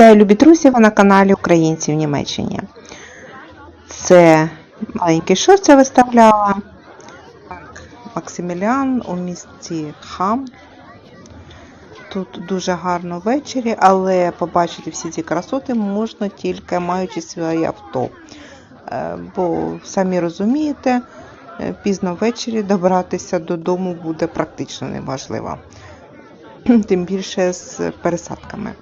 Вітаю, любі на каналі Українці в Німеччині. Це маленький шорт я виставляла. Максиміліан у місті Хам. Тут дуже гарно ввечері, але побачити всі ці красоти можна тільки маючи своє авто. Е, Бо самі розумієте, е, пізно ввечері добратися додому буде практично неможливо. Тим більше з пересадками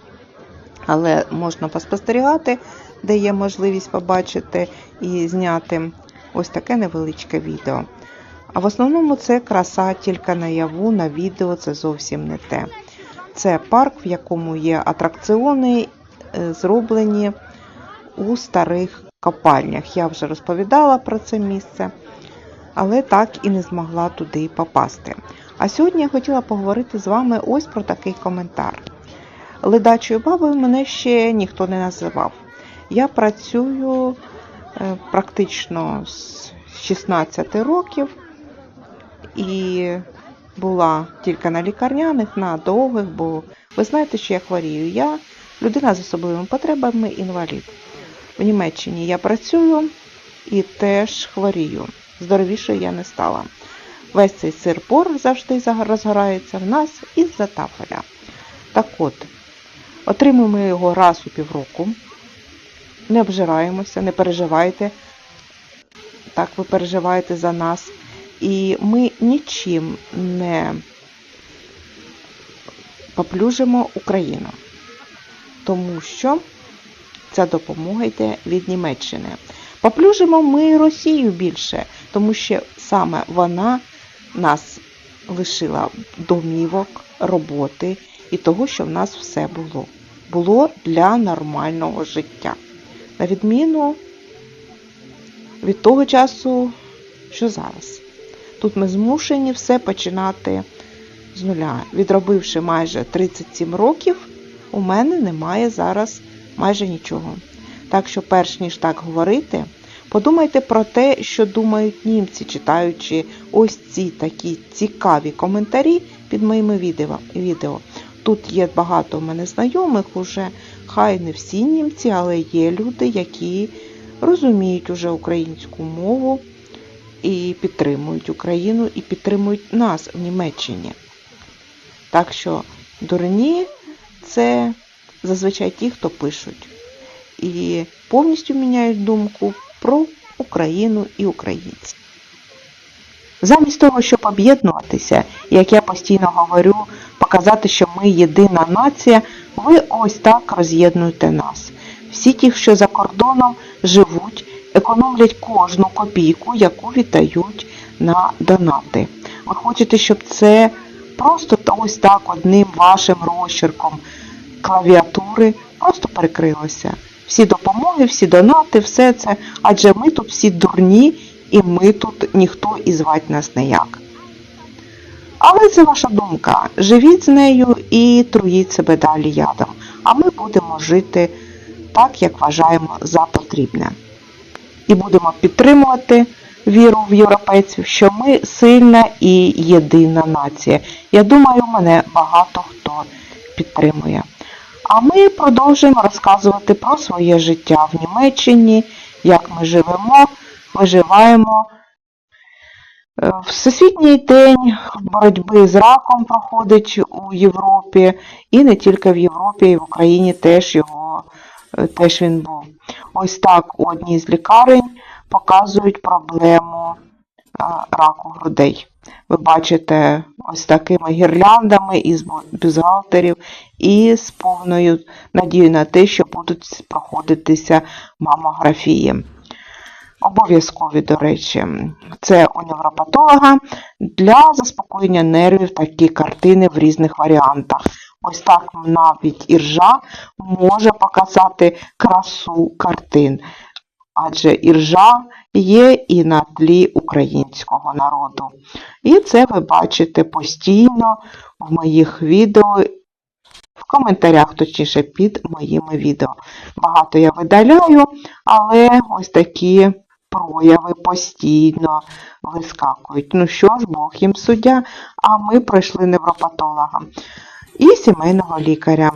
але можна поспостерігати, де є можливість побачити і зняти ось таке невеличке відео. А в основному це краса тільки наяву, на відео це зовсім не те. Це парк, в якому є атракціони, е, зроблені у старих копальнях. Я вже розповідала про це місце, але так і не змогла туди попасти. А сьогодні я хотіла поговорити з вами ось про такий коментар. Ледачою бабою мене ще ніхто не називав. Я працюю е, практично з 16 років і була тільки на лікарняних, на довгих, бо ви знаєте, що я хворію. Я людина з особливими потребами, інвалід. В Німеччині я працюю і теж хворію. Здоровішою я не стала. Весь цей сир-пор завжди розгорається в нас із-за тафеля. Так от, Отримуємо його раз у півроку. Не обжираємося, не переживайте. Так, ви переживаєте за нас. І ми нічим не поплюжимо Україну, тому що ця допомога йде від Німеччини. Поплюжимо ми Росію більше, тому що саме вона нас лишила домівок, роботи і того, що в нас все було. Було для нормального життя. На відміну від того часу, що зараз. Тут ми змушені все починати з нуля. Відробивши майже 37 років, у мене немає зараз майже нічого. Так що, перш ніж так говорити, подумайте про те, що думають німці, читаючи ось ці такі цікаві коментарі під моїми відео. Тут є багато в мене знайомих уже, хай не всі німці, але є люди, які розуміють уже українську мову і підтримують Україну, і підтримують нас в Німеччині. Так що дурні це зазвичай ті, хто пишуть. І повністю міняють думку про Україну і українців. Замість того, щоб об'єднуватися, як я постійно говорю, показати, що ми єдина нація, ви ось так роз'єднуєте нас. Всі ті, що за кордоном живуть, економлять кожну копійку, яку віддають на донати. Ви хочете, щоб це просто ось так одним вашим розчерком клавіатури просто перекрилося. Всі допомоги, всі донати, все це, адже ми тут всі дурні і ми тут ніхто і звати нас ніяк. Але це ваша думка. Живіть з нею і труїть себе далі ядом. А ми будемо жити так, як вважаємо за потрібне. І будемо підтримувати віру в європейців, що ми сильна і єдина нація. Я думаю, мене багато хто підтримує. А ми продовжуємо розказувати про своє життя в Німеччині, як ми живемо, виживаємо. Е, Всесвітній день боротьби з раком проходить у Європі, і не тільки в Європі, і в Україні теж його е, теж він був. Ось так у одній з лікарень показують проблему е, раку грудей. Ви бачите ось такими гірляндами із бюзгалтерів і з повною надією на те, що будуть проходитися мамографії. Обов'язкові, до речі, це у невропатолога для заспокоєння нервів такі картини в різних варіантах. Ось так навіть іржа може показати красу картин. Адже іржа є і на тлі українського народу. І це ви бачите постійно в моїх відео, в коментарях, точніше, під моїми відео. Багато я видаляю, але ось такі прояви постійно вискакують. Ну що ж, Бог їм суддя, а ми пройшли невропатолога і сімейного лікаря.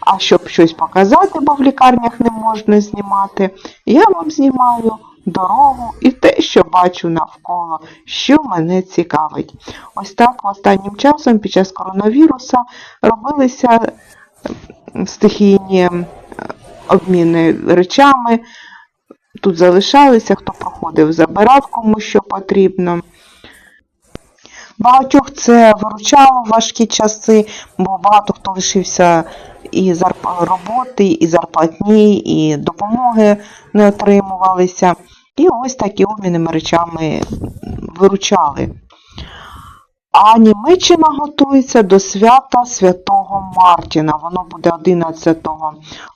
А щоб щось показати, бо в лікарнях не можна знімати, я вам знімаю дорогу і те, що бачу навколо, що мене цікавить. Ось так останнім часом під час коронавіруса робилися стихійні обміни речами. Тут залишалися, хто проходив, забирав кому що потрібно. Багатьох це виручало в важкі часи, бо багато хто лишився і зарп- роботи, і зарплатні, і допомоги не отримувалися. І ось такі обміни речами виручали. А Німеччина готується до свята Святого Мартіна. Воно буде 11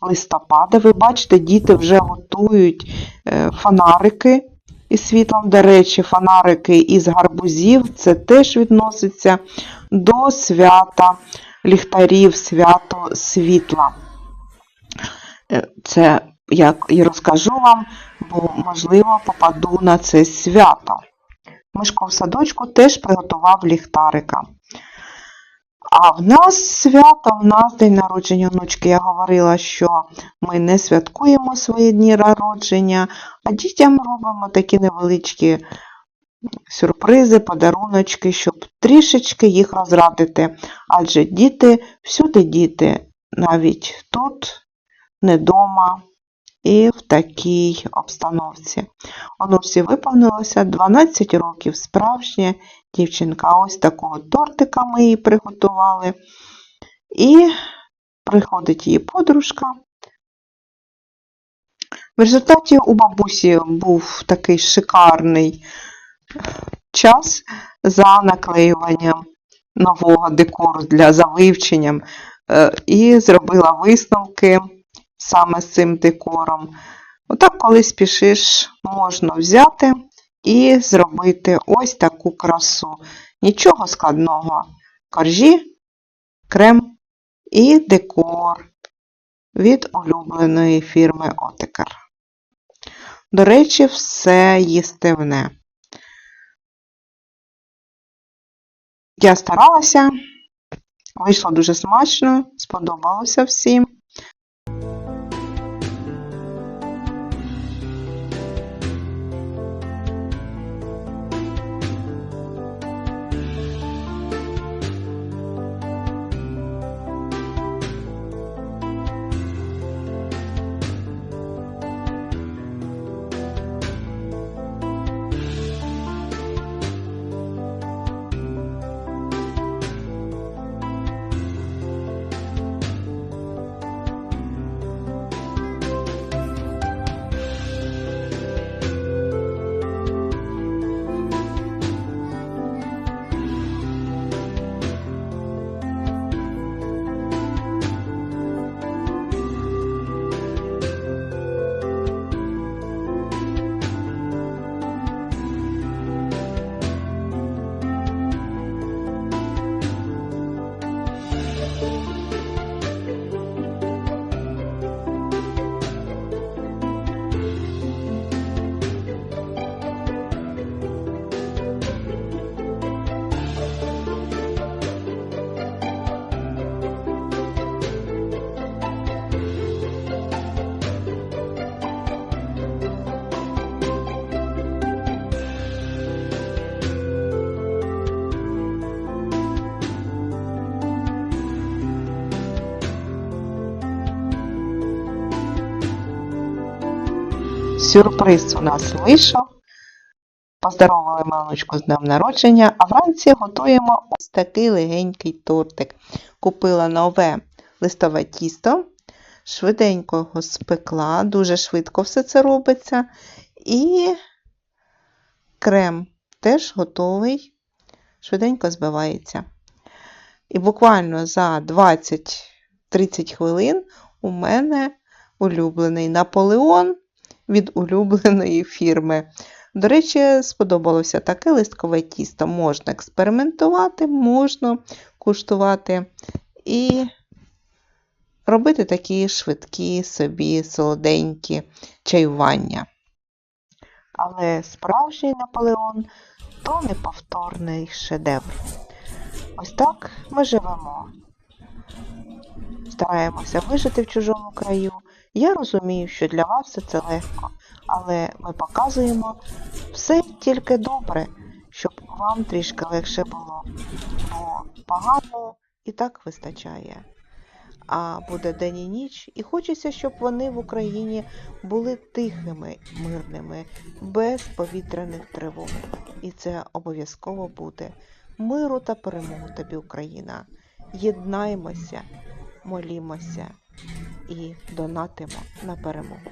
листопада. Ви бачите, діти вже готують е, фонарики із світлом. До речі, фонарики із гарбузів це теж відноситься до свята ліхтарів, свято світла. Е, Це я і розкажу вам, бо, можливо, попаду на це свято. Мишко в садочку теж приготував ліхтарика. А в нас свято, в нас день народження онучки. Я говорила, що ми не святкуємо свої дні народження, а дітям робимо такі невеличкі сюрпризи, подаруночки, щоб трішечки їх розрадити. Адже діти, всюди діти, навіть тут, не дома і в такій обстановці. Онусі виповнилося 12 років, справжня дівчинка. Ось такого тортика ми їй приготували. І приходить її подружка. В результаті у бабусі був такий шикарний час за наклеюванням нового декору для за вивченням е, і зробила висновки саме з цим декором. Отак, коли спішиш, можна взяти і зробити ось таку красу. Нічого складного. Коржі, крем і декор від улюбленої фірми Отекер. До речі, все їстивне. Я старалася, вийшло дуже смачно, сподобалося всім. Сюрприз у нас вийшов. Поздоровили мамочку з днем народження, а вранці готуємо ось такий легенький тортик. Купила нове листове тісто, швиденько його спекла, дуже швидко все це робиться. І крем теж готовий, швиденько збивається. І буквально за 20-30 хвилин у мене улюблений Наполеон від улюбленої фірми. До речі, сподобалося таке листкове тісто. Можна експериментувати, можна куштувати і робити такі швидкі собі солоденькі чаювання. Але справжній Наполеон то неповторний шедевр. Ось так ми живемо. стараємося вижити в чужому краю. Я розумію, що для вас все це легко, але ми показуємо все тільки добре, щоб вам трішки легше було, бо погано і так вистачає. А буде день і ніч, і хочеться, щоб вони в Україні були тихими, мирними, без повітряних тривог. І це обов'язково буде. Миру та перемогу тобі, Україна. Єднаймося, молімося і донатимо на перемогу.